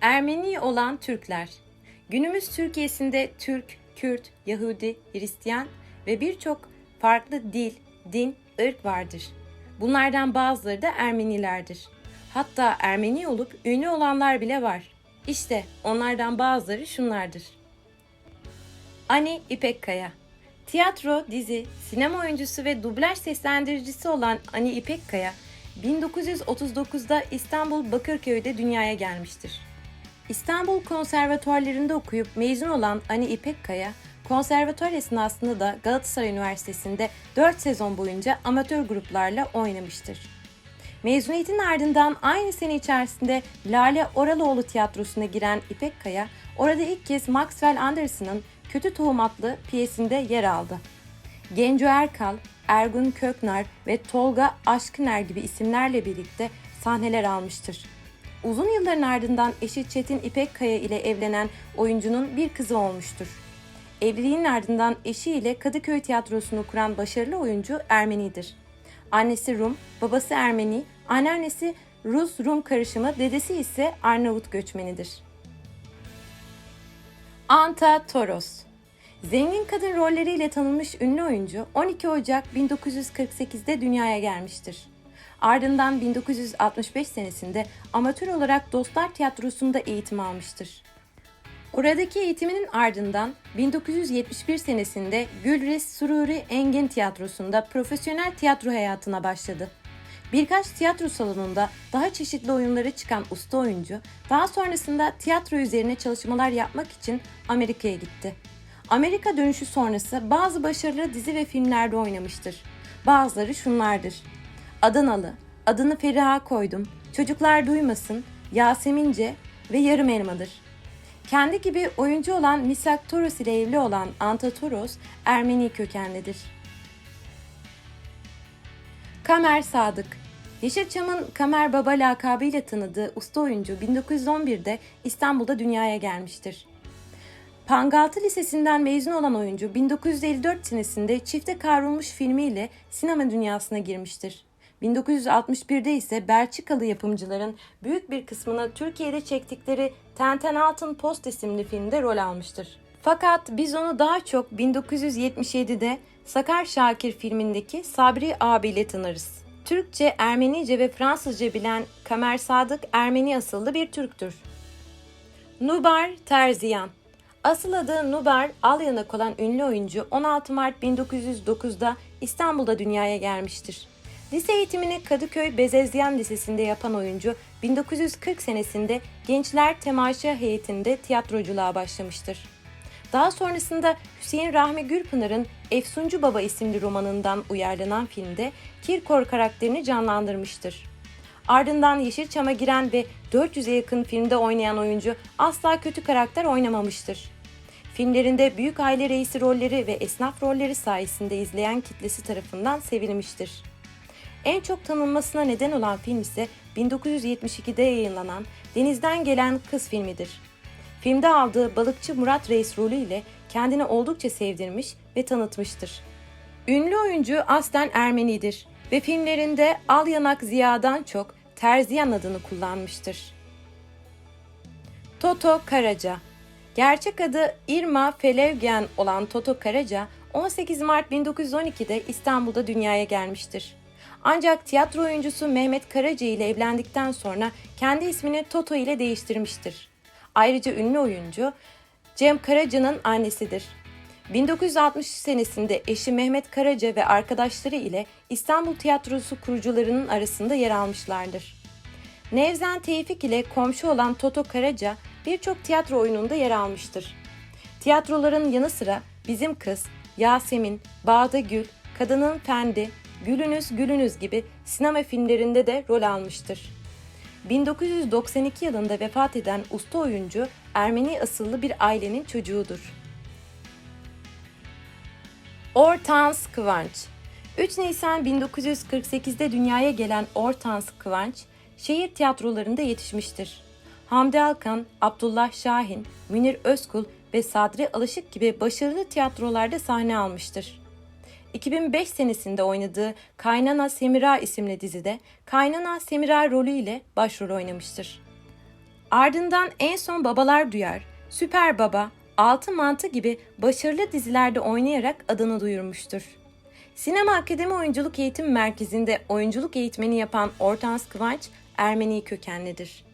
Ermeni olan Türkler. Günümüz Türkiye'sinde Türk, Kürt, Yahudi, Hristiyan ve birçok farklı dil, din, ırk vardır. Bunlardan bazıları da Ermenilerdir. Hatta Ermeni olup ünlü olanlar bile var. İşte onlardan bazıları şunlardır. Ani İpekkaya Tiyatro, dizi, sinema oyuncusu ve dublaj seslendiricisi olan Ani İpekkaya, 1939'da İstanbul Bakırköy'de dünyaya gelmiştir. İstanbul konservatuarlarında okuyup mezun olan Ani İpekkaya, konservatuar esnasında da Galatasaray Üniversitesi'nde 4 sezon boyunca amatör gruplarla oynamıştır. Mezuniyetin ardından aynı sene içerisinde Lale Oraloğlu Tiyatrosu'na giren İpek Kaya, orada ilk kez Maxwell Anderson'ın Kötü Tohum adlı piyesinde yer aldı. Genco Erkal, Ergun Köknar ve Tolga Aşkıner gibi isimlerle birlikte sahneler almıştır. Uzun yılların ardından eşi Çetin İpek Kaya ile evlenen oyuncunun bir kızı olmuştur. Evliliğinin ardından eşiyle Kadıköy Tiyatrosu'nu kuran başarılı oyuncu Ermenidir. Annesi Rum, babası Ermeni, anneannesi Rus-Rum karışımı, dedesi ise Arnavut göçmenidir. Anta Toros Zengin kadın rolleriyle tanınmış ünlü oyuncu 12 Ocak 1948'de dünyaya gelmiştir. Ardından 1965 senesinde amatör olarak Dostlar Tiyatrosu'nda eğitim almıştır. Oradaki eğitiminin ardından 1971 senesinde Gülriz Sururi Engin Tiyatrosu'nda profesyonel tiyatro hayatına başladı. Birkaç tiyatro salonunda daha çeşitli oyunları çıkan usta oyuncu, daha sonrasında tiyatro üzerine çalışmalar yapmak için Amerika'ya gitti. Amerika dönüşü sonrası bazı başarılı dizi ve filmlerde oynamıştır. Bazıları şunlardır. Adanalı, adını Feriha koydum, çocuklar duymasın, Yasemince ve Yarım Elmadır. Kendi gibi oyuncu olan Misak Toros ile evli olan Anta Toros, Ermeni kökenlidir. Kamer Sadık Yeşilçam'ın Kamer Baba lakabıyla tanıdığı usta oyuncu 1911'de İstanbul'da dünyaya gelmiştir. Pangaltı Lisesi'nden mezun olan oyuncu 1954 senesinde Çifte Kavrulmuş filmiyle sinema dünyasına girmiştir. 1961'de ise Belçikalı yapımcıların büyük bir kısmını Türkiye'de çektikleri Tenten Altın Post isimli filmde rol almıştır. Fakat biz onu daha çok 1977'de Sakar Şakir filmindeki Sabri abiyle tanırız. Türkçe, Ermenice ve Fransızca bilen Kamer Sadık Ermeni asıllı bir Türktür. Nubar Terziyan Asıl adı Nubar Alyanak olan ünlü oyuncu 16 Mart 1909'da İstanbul'da dünyaya gelmiştir. Lise eğitimini Kadıköy Bezezyan Lisesi'nde yapan oyuncu 1940 senesinde Gençler Temaşa heyetinde tiyatroculuğa başlamıştır. Daha sonrasında Hüseyin Rahmi Gürpınar'ın Efsuncu Baba isimli romanından uyarlanan filmde Kirkor karakterini canlandırmıştır. Ardından Yeşilçam'a giren ve 400'e yakın filmde oynayan oyuncu asla kötü karakter oynamamıştır. Filmlerinde büyük aile reisi rolleri ve esnaf rolleri sayesinde izleyen kitlesi tarafından sevilmiştir. En çok tanınmasına neden olan film ise 1972'de yayınlanan Denizden Gelen Kız filmidir. Filmde aldığı balıkçı Murat Reis rolüyle kendini oldukça sevdirmiş ve tanıtmıştır. Ünlü oyuncu aslen Ermenidir ve filmlerinde Al Yanak Ziya'dan çok Terziyan adını kullanmıştır. Toto Karaca Gerçek adı Irma Felevgen olan Toto Karaca 18 Mart 1912'de İstanbul'da dünyaya gelmiştir. Ancak tiyatro oyuncusu Mehmet Karaca ile evlendikten sonra kendi ismini Toto ile değiştirmiştir. Ayrıca ünlü oyuncu Cem Karaca'nın annesidir. 1960 senesinde eşi Mehmet Karaca ve arkadaşları ile İstanbul Tiyatrosu kurucularının arasında yer almışlardır. Nevzen Tevfik ile komşu olan Toto Karaca birçok tiyatro oyununda yer almıştır. Tiyatroların yanı sıra Bizim Kız, Yasemin, Bağda Gül, Kadının Fendi, Gülünüz Gülünüz gibi sinema filmlerinde de rol almıştır. 1992 yılında vefat eden usta oyuncu Ermeni asıllı bir ailenin çocuğudur. Ortans Kıvanç 3 Nisan 1948'de dünyaya gelen Ortans Kıvanç, şehir tiyatrolarında yetişmiştir. Hamdi Alkan, Abdullah Şahin, Münir Özkul ve Sadri Alışık gibi başarılı tiyatrolarda sahne almıştır. 2005 senesinde oynadığı Kaynana Semira isimli dizide Kaynana Semira rolüyle başrol oynamıştır. Ardından en son Babalar Duyar, Süper Baba, Altı Mantı gibi başarılı dizilerde oynayarak adını duyurmuştur. Sinema Akademi Oyunculuk Eğitim Merkezi'nde oyunculuk eğitmeni yapan Ortans Kıvanç, Ermeni kökenlidir.